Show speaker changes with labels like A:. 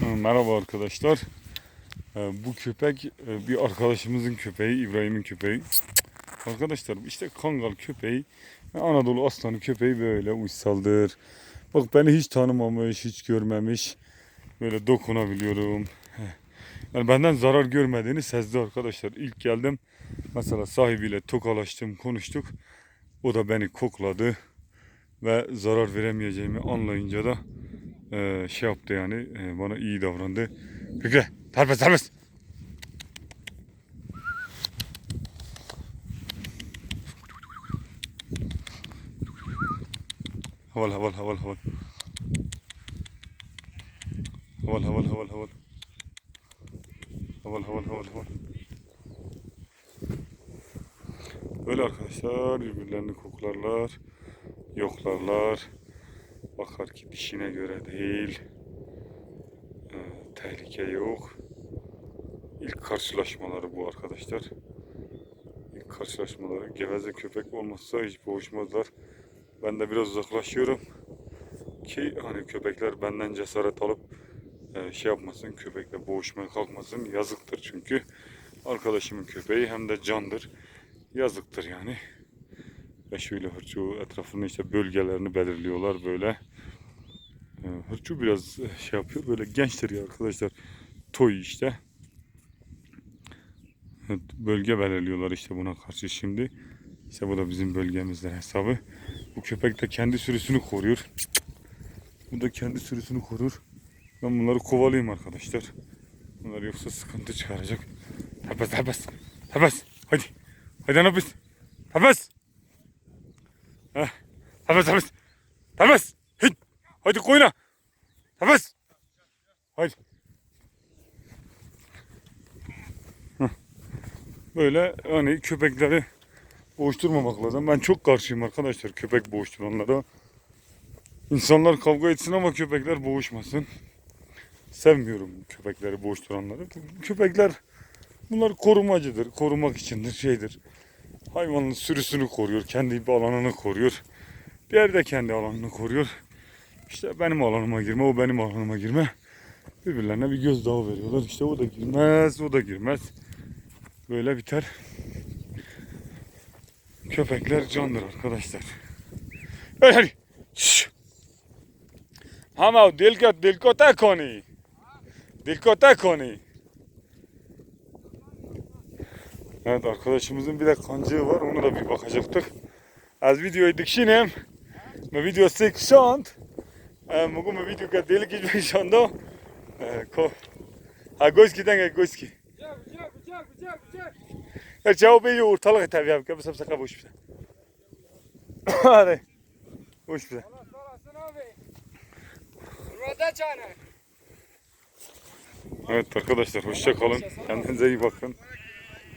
A: Ha, Merhaba arkadaşlar. Ee, Bu köpek e, bir arkadaşımızın köpeği, İbrahim'in köpeği. Arkadaşlar işte Kangal köpeği, Anadolu aslanı köpeği böyle uysaldır. Bak beni hiç tanımamış, hiç görmemiş. Böyle dokunabiliyorum. Yani benden zarar görmediğini sezdi arkadaşlar. İlk geldim mesela sahibiyle tokalaştım, konuştuk. O da beni kokladı ve zarar veremeyeceğimi anlayınca da e, şey yaptı yani e, bana iyi davrandı. Fikri serbest serbest. Haval haval haval haval. Haval haval haval haval. Haval haval haval haval. Böyle arkadaşlar birbirlerini koklarlar, yoklarlar. Bakar ki dişine göre değil. Ee, tehlike yok. İlk karşılaşmaları bu arkadaşlar. İlk karşılaşmaları. Geveze köpek olmazsa hiç boğuşmazlar. Ben de biraz uzaklaşıyorum. Ki hani köpekler benden cesaret alıp e, şey yapmasın, köpekle boğuşmaya kalkmasın. Yazıktır çünkü. Arkadaşımın köpeği hem de candır. Yazıktır yani. Ve şöyle hırçu etrafının işte bölgelerini belirliyorlar böyle. Ee, Hırçu biraz şey yapıyor böyle gençtir ya arkadaşlar. Toy işte. Bölge belirliyorlar işte buna karşı şimdi. İşte bu da bizim bölgemizde hesabı. Bu köpek de kendi sürüsünü koruyor. Bu da kendi sürüsünü korur. Ben bunları kovalayayım arkadaşlar. Bunlar yoksa sıkıntı çıkaracak. Tepes tepes. Tepes. Hadi. Hadi ne biz? Heh. Tepes tepes. Tepes. Hit. Hadi koyuna. Tepes. Hadi. Böyle hani köpekleri boğuşturmamak lazım. Ben çok karşıyım arkadaşlar köpek boğuşturanlara. İnsanlar kavga etsin ama köpekler boğuşmasın. Sevmiyorum köpekleri boğuşturanları. Köpekler bunlar korumacıdır. Korumak içindir, şeydir. Hayvanın sürüsünü koruyor, kendi bir alanını koruyor. Diğer de kendi alanını koruyor. İşte benim alanıma girme, o benim alanıma girme. Birbirlerine bir gözdağı veriyorlar. İşte o da girmez, o da girmez. Böyle biter. Köpekler candır arkadaşlar. Hey hey. Şşş. Hama dilko dilko takoni. Dilko takoni. Evet arkadaşımızın bir de kancığı var. Ona da bir bakacaktık. Az videoyu dikşinem. Ma video sek şant. Mogu ma video ka delik hiç bir şanda. Ko. Ha goski denge goski.
B: Bıçak, bıçak, bıçak, bıçak, bıçak.
A: Ya cevabı iyi ortalık tabii abi. Kapı sapsaka boş bir şey. Hadi. Boş bir şey. Evet arkadaşlar hoşça kalın. Kendinize iyi bakın.